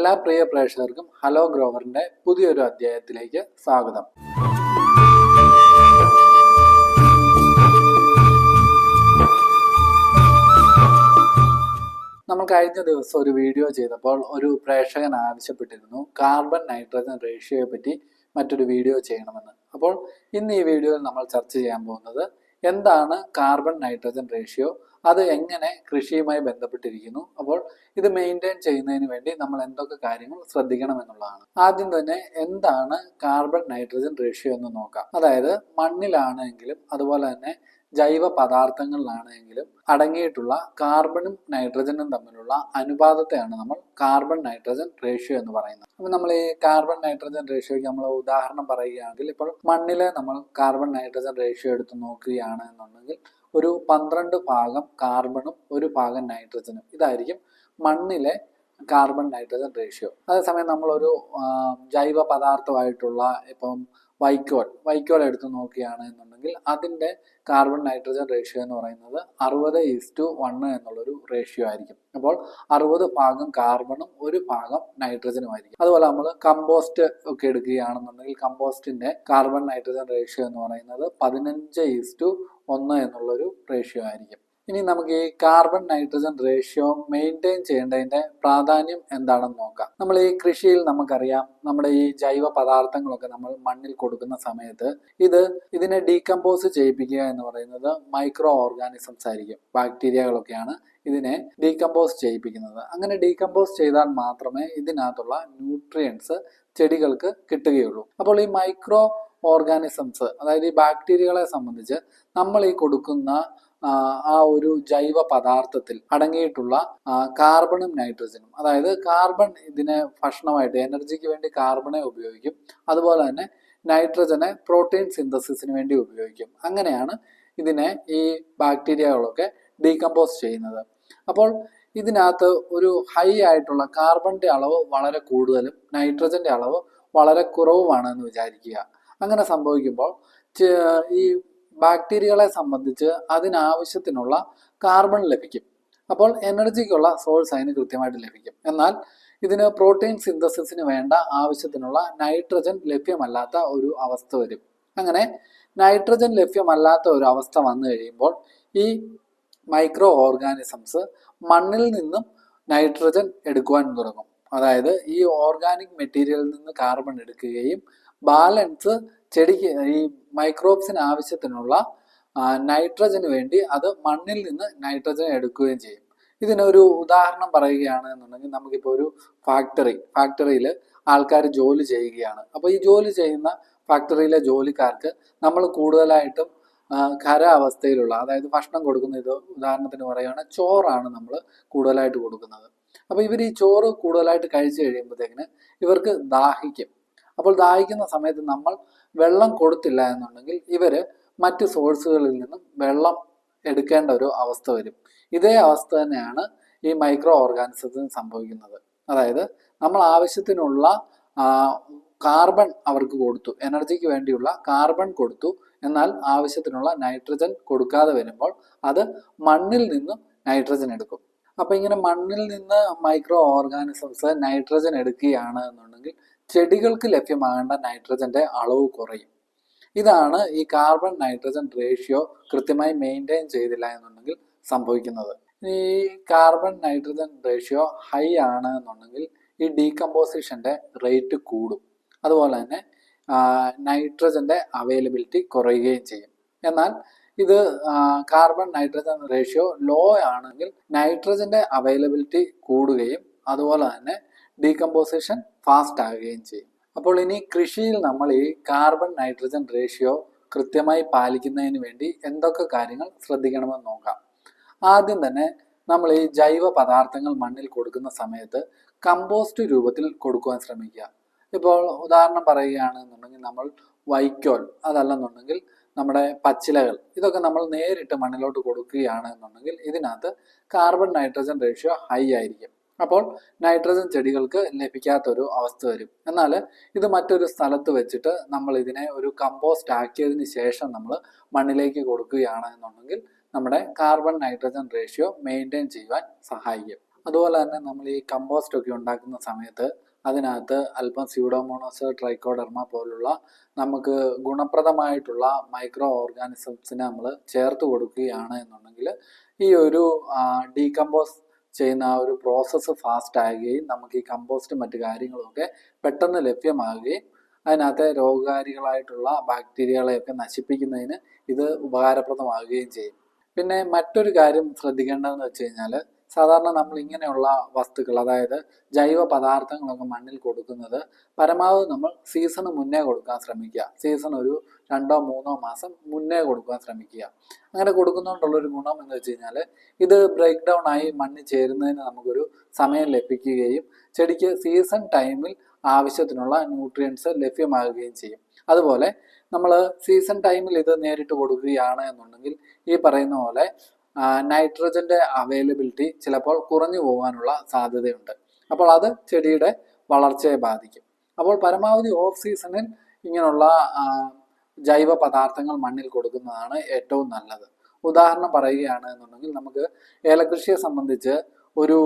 എല്ലാ പ്രിയ പ്രേക്ഷകർക്കും ഹലോ ഗ്രോവറിന്റെ പുതിയൊരു അധ്യായത്തിലേക്ക് സ്വാഗതം. നമ്മൾ കഴിഞ്ഞ ദിവസം ഒരു വീഡിയോ ചെയ്തപ്പോൾ ഒരു പ്രേക്ഷകൻ ആവശ്യപ്പെട്ടിരുന്നു കാർബൺ നൈട്രജൻ റേഷ്യോയെ പറ്റി മറ്റൊരു വീഡിയോ ചെയ്യണമെന്ന്. അപ്പോൾ ഇന്ന് ഈ വീഡിയോയിൽ നമ്മൾ ചർച്ച ചെയ്യാൻ പോകുന്നത് എന്താണ് കാർബൺ നൈട്രജൻ റേഷ്യോ അത് എങ്ങനെ കൃഷിയുമായി ബന്ധപ്പെട്ടിരിക്കുന്നു. അപ്പോൾ ഇത് മെയിന്റെയിൻ ചെയ്യുന്നതിന് വേണ്ടി നമ്മൾ എന്തൊക്കെ കാര്യങ്ങൾ ശ്രദ്ധിക്കണം എന്നുള്ളതാണ്. ആദ്യം തന്നെ എന്താണ് കാർബൺ നൈട്രജൻ റേഷ്യോ എന്ന് നോക്കാം. അതായത് മണ്ണിലാണെങ്കിലും അതുപോലെ തന്നെ ജൈവ പദാർത്ഥങ്ങളിലാണെങ്കിലും അടങ്ങിയിട്ടുള്ള കാർബണും നൈട്രജനും തമ്മിലുള്ള അനുപാതത്തെയാണ് നമ്മൾ കാർബൺ നൈട്രജൻ റേഷ്യോ എന്ന് പറയുന്നത്. അപ്പം നമ്മൾ ഈ കാർബൺ നൈട്രജൻ റേഷ്യോയ്ക്ക് നമ്മൾ ഉദാഹരണം പറയുകയാണെങ്കിൽ ഇപ്പോൾ മണ്ണിലെ നമ്മൾ കാർബൺ നൈട്രജൻ റേഷ്യോ എടുത്ത് നോക്കുകയാണ് എന്നുണ്ടെങ്കിൽ ഒരു പന്ത്രണ്ട് ഭാഗം കാർബണും ഒരു ഭാഗം നൈട്രജനും. ഇതായിരിക്കും മണ്ണിലെ കാർബൺ നൈട്രജൻ റേഷ്യോ. അതേസമയം നമ്മളൊരു ജൈവ പദാർത്ഥമായിട്ടുള്ള ഇപ്പം വൈക്കോൽ വൈക്കോൽ എടുത്ത് നോക്കുകയാണ് എന്നുണ്ടെങ്കിൽ അതിന്റെ കാർബൺ നൈട്രജൻ റേഷ്യോ എന്ന് പറയുന്നത് അറുപത് ഈസ് ടു വണ്ണ് എന്നുള്ളൊരു റേഷ്യോ ആയിരിക്കും. അപ്പോൾ അറുപത് ഭാഗം കാർബണും ഒരു ഭാഗം നൈട്രജനും ആയിരിക്കും. അതുപോലെ നമ്മൾ കമ്പോസ്റ്റ് ഒക്കെ എടുക്കുകയാണെന്നുണ്ടെങ്കിൽ കമ്പോസ്റ്റിന്റെ കാർബൺ നൈട്രജൻ റേഷ്യോ എന്ന് പറയുന്നത് പതിനഞ്ച് ഈസ് ടു ഒന്ന് എന്നുള്ളൊരു റേഷ്യോ ആയിരിക്കും. ഇനി നമുക്ക് ഈ കാർബൺ നൈട്രജൻ റേഷ്യോ മെയിന്റെയിൻ ചെയ്യേണ്ടതിന്റെ പ്രാധാന്യം എന്താണെന്ന് നോക്കാം. നമ്മൾ ഈ കൃഷിയിൽ നമുക്കറിയാം നമ്മുടെ ഈ ജൈവ പദാർത്ഥങ്ങളൊക്കെ നമ്മൾ മണ്ണിൽ കൊടുക്കുന്ന സമയത്ത് ഇത് ഇതിനെ ഡീകമ്പോസ് ചെയ്യിപ്പിക്കുക എന്ന് പറയുന്നത് മൈക്രോ ഓർഗാനിസംസ് ആയിരിക്കും. ബാക്ടീരിയകളൊക്കെയാണ് ഇതിനെ ഡീകമ്പോസ് ചെയ്യിപ്പിക്കുന്നത്. അങ്ങനെ ഡീകമ്പോസ് ചെയ്താൽ മാത്രമേ ഇതിനകത്തുള്ള ന്യൂട്രിയൻസ് ചെടികൾക്ക് കിട്ടുകയുള്ളൂ. അപ്പോൾ ഈ മൈക്രോ ഓർഗാനിസംസ് അതായത് ഈ ബാക്ടീരിയകളെ സംബന്ധിച്ച് നമ്മൾ ഈ കൊടുക്കുന്ന ആ, ഒരു ജൈവ പദാർത്ഥത്തിൽ അടങ്ങിയിട്ടുള്ള കാർബണും നൈട്രജനും. അതായത് കാർബൺ ഇതിനെ ഭക്ഷണമായിട്ട് എനർജിക്ക് വേണ്ടി കാർബണെ ഉപയോഗിക്കും. അതുപോലെ തന്നെ നൈട്രജനെ പ്രോട്ടീൻ സിന്തസിസിന് വേണ്ടി ഉപയോഗിക്കും. അങ്ങനെയാണ് ഇതിനെ ഈ ബാക്ടീരിയകളൊക്കെ ഡീകമ്പോസ് ചെയ്യുന്നത്. അപ്പോൾ ഇതിനകത്ത് ഒരു ഹൈ ആയിട്ടുള്ള കാർബണിന്റെ അളവ് വളരെ കൂടുതലും നൈട്രജന്റെ അളവ് വളരെ കുറവുമാണ് എന്ന് വിചാരിക്കുക. അങ്ങനെ സംഭവിക്കുമ്പോൾ ഈ ബാക്ടീരിയകളെ സംബന്ധിച്ച് അതിനാവശ്യത്തിനുള്ള കാർബൺ ലഭിക്കും. അപ്പോൾ എനർജിക്കുള്ള സോഴ്സ് അതിന് കൃത്യമായിട്ട് ലഭിക്കും. എന്നാൽ ഇതിന് പ്രോട്ടീൻ സിന്തസിസിന് വേണ്ട ആവശ്യത്തിനുള്ള നൈട്രജൻ ലഭ്യമല്ലാത്ത ഒരു അവസ്ഥ വരും. അങ്ങനെ നൈട്രജൻ ലഭ്യമല്ലാത്ത ഒരു അവസ്ഥ വന്നു കഴിയുമ്പോൾ ഈ മൈക്രോ ഓർഗാനിസംസ് മണ്ണിൽ നിന്നും നൈട്രജൻ എടുക്കുവാൻ തുടങ്ങും. അതായത് ഈ ഓർഗാനിക് മെറ്റീരിയലിൽ നിന്ന് കാർബൺ എടുക്കുകയും ബാലൻസ് ചെടിക്ക് ഈ മൈക്രോബ്സിന് ആവശ്യത്തിനുള്ള നൈട്രജന് വേണ്ടി അത് മണ്ണിൽ നിന്ന് നൈട്രജൻ എടുക്കുകയും ചെയ്യും. ഇതിനൊരു ഉദാഹരണം പറയുകയാണ് എന്നുണ്ടെങ്കിൽ നമുക്കിപ്പോൾ ഒരു ഫാക്ടറി ഫാക്ടറിയിൽ ആൾക്കാർ ജോലി ചെയ്യുകയാണ്. അപ്പോൾ ഈ ജോലി ചെയ്യുന്ന ഫാക്ടറിയിലെ ജോലിക്കാർക്ക് നമ്മൾ കൂടുതലായിട്ടും ഖര അവസ്ഥയിലുള്ള അതായത് ഭക്ഷണം കൊടുക്കുന്ന ഇത് ഉദാഹരണത്തിന് പറയുകയാണ് ചോറാണ് നമ്മൾ കൂടുതലായിട്ട് കൊടുക്കുന്നത്. അപ്പോൾ ഇവർ ഈ ചോറ് കൂടുതലായിട്ട് കഴിച്ചു കഴിയുമ്പോഴത്തേക്കിന് ഇവർക്ക് ദാഹിക്കും. അപ്പോൾ ദാഹിക്കുന്ന സമയത്ത് നമ്മൾ വെള്ളം കൊടുത്തില്ല എന്നുണ്ടെങ്കിൽ ഇവർ മറ്റ് സോഴ്സുകളിൽ നിന്നും വെള്ളം എടുക്കേണ്ട ഒരു അവസ്ഥ വരും. ഇതേ അവസ്ഥ തന്നെയാണ് ഈ മൈക്രോ ഓർഗാനിസത്തിന് സംഭവിക്കുന്നത്. അതായത് നമ്മൾ ആവശ്യത്തിനുള്ള കാർബൺ അവർക്ക് കൊടുത്തു. എനർജിക്ക് വേണ്ടിയുള്ള കാർബൺ കൊടുത്തു. എന്നാൽ ആവശ്യത്തിനുള്ള നൈട്രജൻ കൊടുക്കാതെ വരുമ്പോൾ അത് മണ്ണിൽ നിന്നും നൈട്രജൻ എടുക്കും. അപ്പം ഇങ്ങനെ മണ്ണിൽ നിന്ന് മൈക്രോ ഓർഗാനിസംസ് നൈട്രജൻ എടുക്കുകയാണ് എന്നുണ്ടെങ്കിൽ ചെടികൾക്ക് ലഭ്യമാകേണ്ട നൈട്രജന്റെ അളവ് കുറയും. ഇതാണ് ഈ കാർബൺ നൈട്രജൻ റേഷ്യോ കൃത്യമായി മെയിന്റെയിൻ ചെയ്തില്ല എന്നുണ്ടെങ്കിൽ സംഭവിക്കുന്നത്. ഈ കാർബൺ നൈട്രജൻ റേഷ്യോ ഹൈ ആണ് എന്നുണ്ടെങ്കിൽ ഈ ഡീകമ്പോസിഷന്റെ റേറ്റ് കൂടും. അതുപോലെ തന്നെ നൈട്രജന്റെ അവൈലബിലിറ്റി കുറയുകയും ചെയ്യും. എന്നാൽ ഇത് കാർബൺ നൈട്രജൻ റേഷ്യോ ലോ ആണെങ്കിൽ നൈട്രജന്റെ അവൈലബിലിറ്റി കൂടുകയും അതുപോലെ തന്നെ ഡീകമ്പോസിഷൻ ഫാസ്റ്റ് ആകുകയും ചെയ്യും. അപ്പോൾ ഇനി കൃഷിയിൽ നമ്മൾ ഈ കാർബൺ നൈട്രജൻ റേഷ്യോ കൃത്യമായി പാലിക്കുന്നതിന് വേണ്ടി എന്തൊക്കെ കാര്യങ്ങൾ ശ്രദ്ധിക്കണമെന്ന് നോക്കാം. ആദ്യം തന്നെ നമ്മൾ ഈ ജൈവ പദാർത്ഥങ്ങൾ മണ്ണിൽ കൊടുക്കുന്ന സമയത്ത് കമ്പോസ്റ്റ് രൂപത്തിൽ കൊടുക്കുവാൻ ശ്രമിക്കുക. ഇപ്പോൾ ഉദാഹരണം പറയുകയാണെന്നുണ്ടെങ്കിൽ നമ്മൾ വൈക്കോൽ അതല്ലെന്നുണ്ടെങ്കിൽ നമ്മുടെ പച്ചിലകൾ ഇതൊക്കെ നമ്മൾ നേരിട്ട് മണ്ണിലോട്ട് കൊടുക്കുകയാണ് എന്നുണ്ടെങ്കിൽ ഇതിനകത്ത് കാർബൺ നൈട്രജൻ റേഷ്യോ ഹൈ ആയിരിക്കും. അപ്പോൾ നൈട്രജൻ ചെടികൾക്ക് ലഭിക്കാത്ത ഒരു അവസ്ഥ വരും. എന്നാൽ ഇത് മറ്റൊരു സ്ഥലത്ത് വെച്ചിട്ട് നമ്മൾ ഇതിനെ ഒരു കമ്പോസ്റ്റ് ആക്കിയതിന് ശേഷം നമ്മൾ മണ്ണിലേക്ക് കൊടുക്കുകയാണ് എന്നുണ്ടെങ്കിൽ നമ്മുടെ കാർബൺ നൈട്രജൻ റേഷ്യോ മെയിന്റെയിൻ ചെയ്യുവാൻ സഹായിക്കും. അതുപോലെ തന്നെ നമ്മൾ ഈ കമ്പോസ്റ്റ് ഒക്കെ ഉണ്ടാക്കുന്ന സമയത്ത് അതിനകത്ത് അല്പം സ്യൂഡോമോണോസ് ട്രൈക്കോഡർമ പോലുള്ള നമുക്ക് ഗുണപ്രദമായിട്ടുള്ള മൈക്രോ ഓർഗാനിസംസിനെ നമ്മൾ ചേർത്ത് കൊടുക്കുകയാണ് എന്നുണ്ടെങ്കിൽ ഈ ഒരു ഡീകമ്പോസ് ചെയ്യുന്ന ആ ഒരു പ്രോസസ്സ് ഫാസ്റ്റ് ആകുകയും നമുക്ക് ഈ കമ്പോസ്റ്റ് മറ്റു കാര്യങ്ങളൊക്കെ പെട്ടെന്ന് ലഭ്യമാകുകയും അതിനകത്തെ രോഗകാരികളായിട്ടുള്ള ബാക്ടീരിയകളെയൊക്കെ നശിപ്പിക്കുന്നതിന് ഇത് ഉപകാരപ്രദമാകുകയും ചെയ്യും. പിന്നെ മറ്റൊരു കാര്യം ശ്രദ്ധിക്കേണ്ടതെന്ന് വെച്ച് കഴിഞ്ഞാൽ സാധാരണ നമ്മൾ ഇങ്ങനെയുള്ള വസ്തുക്കൾ അതായത് ജൈവ പദാർത്ഥങ്ങളൊക്കെ മണ്ണിൽ കൊടുക്കുന്നത് പരമാവധി നമ്മൾ സീസണ് മുന്നേ കൊടുക്കാൻ ശ്രമിക്കുക. സീസൺ ഒരു രണ്ടോ മൂന്നോ മാസം മുന്നേ കൊടുക്കാൻ ശ്രമിക്കുക. അങ്ങനെ കൊടുക്കുന്നതുകൊണ്ടുള്ളൊരു ഗുണം എന്ന് വെച്ച് കഴിഞ്ഞാൽ ഇത് ബ്രേക്ക് ഡൗൺ ആയി മണ്ണിൽ ചേരുന്നതിന് നമുക്കൊരു സമയം ലഭിക്കുകയും ചെടിക്ക് സീസൺ ടൈമിൽ ആവശ്യത്തിനുള്ള ന്യൂട്രിയൻസ് ലഭ്യമാകുകയും ചെയ്യും. അതുപോലെ നമ്മൾ സീസൺ ടൈമിൽ ഇത് നേരിട്ട് കൊടുക്കുകയാണ് എന്നുണ്ടെങ്കിൽ ഈ പറയുന്ന പോലെ നൈട്രജന്റെ അവൈലബിലിറ്റി ചിലപ്പോൾ കുറഞ്ഞു പോകാനുള്ള സാധ്യതയുണ്ട്. അപ്പോൾ അത് ചെടിയുടെ വളർച്ചയെ ബാധിക്കും. അപ്പോൾ പരമാവധി ഓഫ് സീസണിൽ ഇങ്ങനെയുള്ള ജൈവ പദാർത്ഥങ്ങൾ മണ്ണിൽ കൊടുക്കുന്നതാണ് ഏറ്റവും നല്ലത്. ഉദാഹരണം പറയുകയാണ് എന്നുണ്ടെങ്കിൽ നമുക്ക് ഏലകൃഷിയെ സംബന്ധിച്ച് ഒരു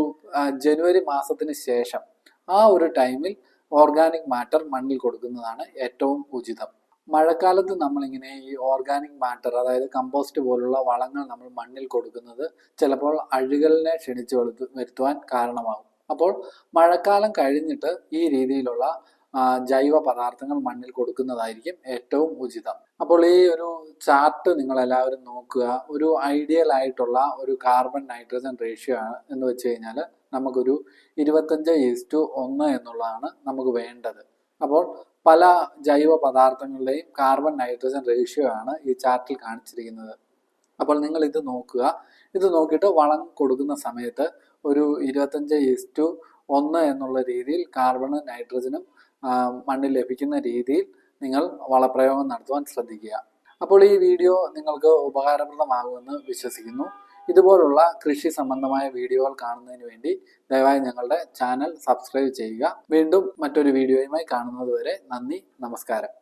ജനുവരി മാസത്തിന് ശേഷം ആ ഒരു ടൈമിൽ ഓർഗാനിക് മാറ്റർ മണ്ണിൽ കൊടുക്കുന്നതാണ് ഏറ്റവും ഉചിതം. മഴക്കാലത്ത് നമ്മളിങ്ങനെ ഈ ഓർഗാനിക് മാറ്റർ അതായത് കമ്പോസ്റ്റ് പോലുള്ള വളങ്ങൾ നമ്മൾ മണ്ണിൽ കൊടുക്കുന്നത് ചിലപ്പോൾ അഴുകലിനെ ക്ഷണിച്ചു വരുത്തു- വരുത്തുവാൻ കാരണമാകും. അപ്പോൾ മഴക്കാലം കഴിഞ്ഞിട്ട് ഈ രീതിയിലുള്ള ജൈവ പദാർത്ഥങ്ങൾ മണ്ണിൽ കൊടുക്കുന്നതായിരിക്കും ഏറ്റവും ഉചിതം. അപ്പോൾ ഈ ഒരു ചാർട്ട് നിങ്ങൾ എല്ലാവരും നോക്കുക. ഒരു ഐഡിയൽ ആയിട്ടുള്ള ഒരു കാർബൺ നൈട്രജൻ റേഷ്യോ ആണ് എന്ന് വെച്ച് കഴിഞ്ഞാൽ നമുക്കൊരു ഇരുപത്തഞ്ച് ഈസ്റ്റു ഒന്ന് എന്നുള്ളതാണ് നമുക്ക് വേണ്ടത്. അപ്പോൾ പല ജൈവ പദാർത്ഥങ്ങളുടെയും കാർബൺ നൈട്രജൻ റേഷ്യോ ആണ് ഈ ചാർട്ടിൽ കാണിച്ചിരിക്കുന്നത്. അപ്പോൾ നിങ്ങൾ ഇത് നോക്കുക. ഇത് നോക്കിയിട്ട് വളം കൊടുക്കുന്ന സമയത്ത് ഒരു ഇരുപത്തഞ്ച് ഈസ്റ്റു ഒന്ന് എന്നുള്ള രീതിയിൽ കാർബണും നൈട്രജനും മണ്ണിൽ ലഭിക്കുന്ന രീതിയിൽ നിങ്ങൾ വളപ്രയോഗം നടത്തുവാൻ ശ്രദ്ധിക്കുക. അപ്പോൾ ഈ വീഡിയോ നിങ്ങൾക്ക് ഉപകാരപ്രദമാകുമെന്ന് വിശ്വസിക്കുന്നു. ഇതുപോലുള്ള കൃഷി സംബന്ധമായ വീഡിയോകൾ കാണുന്നതിന് വേണ്ടി ദയവായി ഞങ്ങളുടെ ചാനൽ സബ്സ്ക്രൈബ് ചെയ്യുക. വീണ്ടും മറ്റൊരു വീഡിയോയുമായി കാണുന്നതുവരെ നന്ദി നമസ്കാരം.